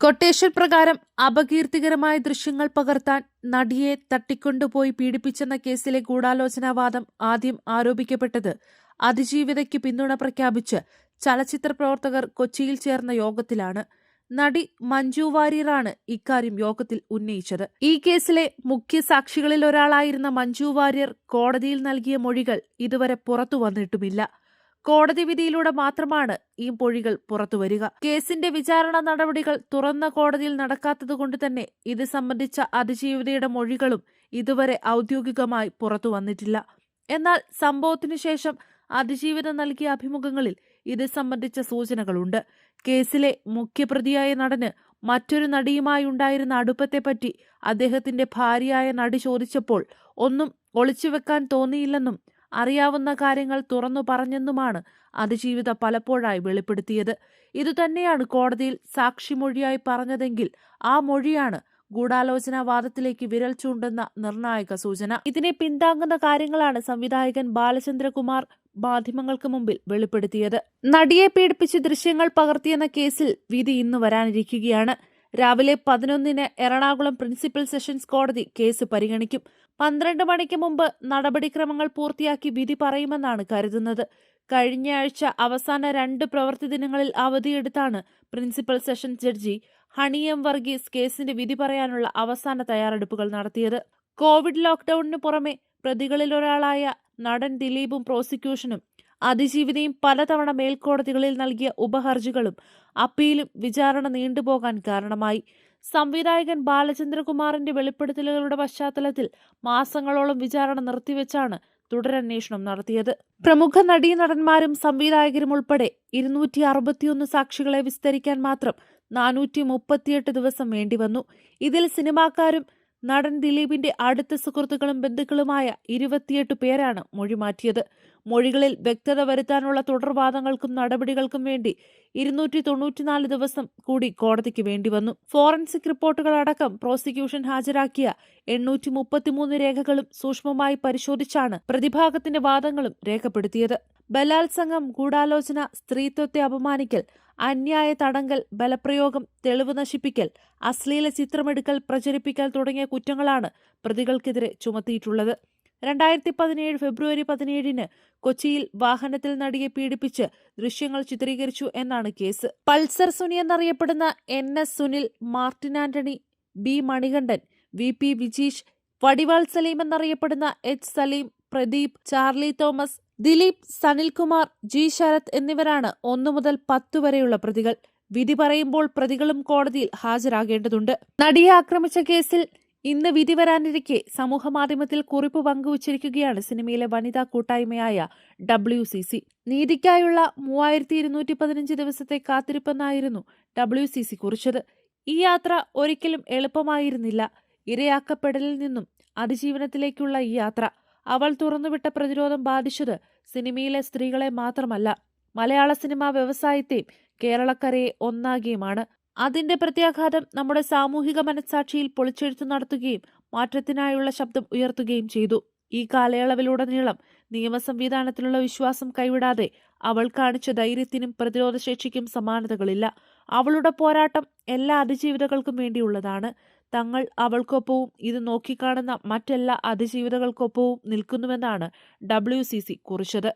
Quotation പ്രകാരം അപകീർത്തികരമായ ദൃശ്യങ്ങൾ പകർത്താൻ നടിയെ തട്ടിക്കൊണ്ടുപോയി പീഡിപ്പിച്ചെന്ന കേസിലെ ഗൂഢാലോചനാവാദം ആദ്യം ആരോപിക്കപ്പെട്ടത് അതിജീവിതയ്ക്ക് പിന്തുണ പ്രഖ്യാപിച്ച് ചലച്ചിത്ര പ്രവർത്തകർ കൊച്ചിയിൽ ചേർന്ന യോഗത്തിലാണ്. നടി മഞ്ജു വാര്യറാണ് ഇക്കാര്യം യോഗത്തിൽ ഉന്നയിച്ചത്. ഈ കേസിലെ മുഖ്യ സാക്ഷികളിൽ ഒരാളായിരുന്ന മഞ്ജു വാര്യർ കോടതിയിൽ നൽകിയ മൊഴികൾ ഇതുവരെ പുറത്തു വന്നിട്ടുമില്ല കോടതി വിധിയിലൂടെ മാത്രമാണ് ഈ മൊഴികൾ പുറത്തുവരിക കേസിന്റെ വിചാരണ നടപടികൾ തുറന്ന കോടതിയിൽ നടക്കാത്തതുകൊണ്ട് തന്നെ ഇത് സംബന്ധിച്ച അതിജീവിതയുടെ മൊഴികളും ഇതുവരെ ഔദ്യോഗികമായി പുറത്തു വന്നിട്ടില്ല. എന്നാൽ സംഭവത്തിനു ശേഷം അതിജീവിത നൽകിയ അഭിമുഖങ്ങളിൽ ഇത് സംബന്ധിച്ച സൂചനകളുണ്ട്. കേസിലെ മുഖ്യപ്രതിയായ നടന് മറ്റൊരു നടിയുമായി ഉണ്ടായിരുന്ന അടുപ്പത്തെപ്പറ്റി അദ്ദേഹത്തിന്റെ ഭാര്യയായ നടി ചോദിച്ചപ്പോൾ ഒന്നും ഒളിച്ചുവെക്കാൻ തോന്നിയില്ലെന്നും അറിയാവുന്ന കാര്യങ്ങൾ തുറന്നു പറഞ്ഞെന്നുമാണ് അതിജീവിത പലപ്പോഴായി വെളിപ്പെടുത്തിയത്. ഇതുതന്നെയാണ് കോടതിയിൽ സാക്ഷിമൊഴിയായി പറഞ്ഞതെങ്കിൽ ആ മൊഴിയാണ് ഗൂഢാലോചനാവാദത്തിലേക്ക് വിരൽ ചൂണ്ടുന്ന നിർണായക സൂചന. ഇതിനെ പിന്താങ്ങുന്ന കാര്യങ്ങളാണ് സംവിധായകൻ ബാലചന്ദ്രകുമാർ മാധ്യമങ്ങൾക്ക് മുമ്പിൽ വെളിപ്പെടുത്തിയത്. നടിയെ പീഡിപ്പിച്ച് ദൃശ്യങ്ങൾ പകർത്തിയെന്ന കേസിൽ വിധി ഇന്ന് വരാനിരിക്കുകയാണ്. രാവിലെ പതിനൊന്നിന് എറണാകുളം പ്രിൻസിപ്പൽ സെഷൻസ് കോടതി കേസ് പരിഗണിക്കും. പന്ത്രണ്ട് മണിക്ക് മുമ്പ് നടപടിക്രമങ്ങൾ പൂർത്തിയാക്കി വിധി പറയുമെന്നാണ് കരുതുന്നത്. കഴിഞ്ഞയാഴ്ച അവസാന രണ്ട് പ്രവൃത്തി ദിനങ്ങളിൽ അവധിയെടുത്താണ് principal session judge Honey M Varghese കേസിന്റെ വിധി പറയാനുള്ള അവസാന തയ്യാറെടുപ്പുകൾ നടത്തിയത്. കോവിഡ് ലോക്ക്ഡൌണിന് പുറമെ പ്രതികളിലൊരാളായ നടൻ ദിലീപും പ്രോസിക്യൂഷനും അതിജീവിതയും പലതവണ മേൽക്കോടതികളിൽ നൽകിയ ഉപഹർജികളും അപ്പീലും വിചാരണ നീണ്ടുപോകാൻ കാരണമായി. സംവിധായകൻ ബാലചന്ദ്രകുമാറിന്റെ വെളിപ്പെടുത്തലുകളുടെ പശ്ചാത്തലത്തിൽ മാസങ്ങളോളം വിചാരണ നിർത്തിവെച്ചാണ് തുടരന്വേഷണം നടത്തിയത്. പ്രമുഖ നടീനടന്മാരും സംവിധായകരും ഉൾപ്പെടെ ഇരുന്നൂറ്റി അറുപത്തിയൊന്ന് സാക്ഷികളെ വിസ്തരിക്കാൻ മാത്രം നാനൂറ്റി മുപ്പത്തിയെട്ട് ദിവസം വേണ്ടിവന്നു. ഇതിൽ സിനിമാക്കാരും നടൻ ദിലീപിന്റെ അടുത്ത സുഹൃത്തുക്കളും ബന്ധുക്കളുമായ ഇരുപത്തിയെട്ട് പേരാണ് മൊഴി മാറ്റിയത് മൊഴികളിൽ വ്യക്തത വരുത്താനുള്ള തുടർവാദങ്ങൾക്കും നടപടികൾക്കും വേണ്ടി ഇരുന്നൂറ്റി തൊണ്ണൂറ്റിനാല് ദിവസം കൂടി കോടതിക്ക് വേണ്ടി വന്നു. ഫോറൻസിക് റിപ്പോർട്ടുകളടക്കം പ്രോസിക്യൂഷൻ ഹാജരാക്കിയ എണ്ണൂറ്റി മുപ്പത്തിമൂന്ന് രേഖകളും സൂക്ഷ്മമായി പരിശോധിച്ചാണ് പ്രതിഭാഗത്തിന്റെ വാദങ്ങളും രേഖപ്പെടുത്തിയത്. ബലാത്സംഗം ഗൂഢാലോചന സ്ത്രീത്വത്തെ അപമാനിക്കൽ അന്യായ തടങ്കൽ ബലപ്രയോഗം തെളിവ് നശിപ്പിക്കൽ അശ്ലീല ചിത്രമെടുക്കൽ പ്രചരിപ്പിക്കൽ തുടങ്ങിയ കുറ്റങ്ങളാണ് പ്രതികൾക്കെതിരെ ചുമത്തിയിട്ടുള്ളത്. രണ്ടായിരത്തി പതിനേഴ് ഫെബ്രുവരി പതിനേഴിന് കൊച്ചിയിൽ വാഹനത്തിൽ നടിയെ പീഡിപ്പിച്ച് ദൃശ്യങ്ങൾ ചിത്രീകരിച്ചു എന്നാണ് കേസ്. പൾസർ സുനി എന്നറിയപ്പെടുന്ന N S Sunil Martin Antony B Manikandan V P Vijeesh വടിവാൾ Salim എന്നറിയപ്പെടുന്ന H Salim Pradeep Charlie Thomas Dileep Sanilkumar G. Sarath എന്നിവരാണ് ഒന്നു മുതൽ പത്ത് വരെയുള്ള പ്രതികൾ. വിധി പറയുമ്പോൾ പ്രതികളും കോടതിയിൽ ഹാജരാകേണ്ടതുണ്ട്. നടിയെ ആക്രമിച്ച കേസിൽ ഇന്ന് വിധി വരാനിരിക്കെ സമൂഹമാധ്യമത്തിൽ കുറിപ്പ് പങ്കുവച്ചിരിക്കുകയാണ് സിനിമയിലെ വനിതാ കൂട്ടായ്മയായ ഡബ്ല്യു സി സി. നീതിക്കായുള്ള മൂവായിരത്തി ഇരുന്നൂറ്റി പതിനഞ്ച് ദിവസത്തെ കാത്തിരിപ്പെന്നായിരുന്നു ഡബ്ല്യു സി സി കുറിച്ചത്. ഈ യാത്ര ഒരിക്കലും എളുപ്പമായിരുന്നില്ല. ഇരയാക്കപ്പെടലിൽ നിന്നും അതിജീവനത്തിലേക്കുള്ള ഈ യാത്ര അവൾ തുറന്നുവിട്ട പ്രതിരോധം ബാധിച്ചത് സിനിമയിലെ സ്ത്രീകളെ മാത്രമല്ല മലയാള സിനിമാ വ്യവസായത്തെയും കേരളക്കരയെ ഒന്നാകിയുമാണ് അതിന്റെ പ്രത്യാഘാതം നമ്മുടെ സാമൂഹിക മനസാക്ഷിയിൽ പൊളിച്ചെഴുത്തു നടത്തുകയും മാറ്റത്തിനായുള്ള ശബ്ദം ഉയർത്തുകയും ചെയ്തു. ഈ കാലയളവിലുടനീളം നിയമ സംവിധാനത്തിലുള്ള വിശ്വാസം കൈവിടാതെ അവൾ കാണിച്ച ധൈര്യത്തിനും പ്രതിരോധശേഷിക്കും സമാനതകളില്ല. അവളുടെ പോരാട്ടം എല്ലാ അതിജീവിതകൾക്കും വേണ്ടിയുള്ളതാണ്. തങ്ങൾ അവൾക്കൊപ്പവും ഇത് നോക്കിക്കാണുന്ന മറ്റെല്ലാ അതിജീവിതകൾക്കൊപ്പവും നിൽക്കുന്നുവെന്നാണ് ഡബ്ല്യു സി സി കുറിച്ചത്.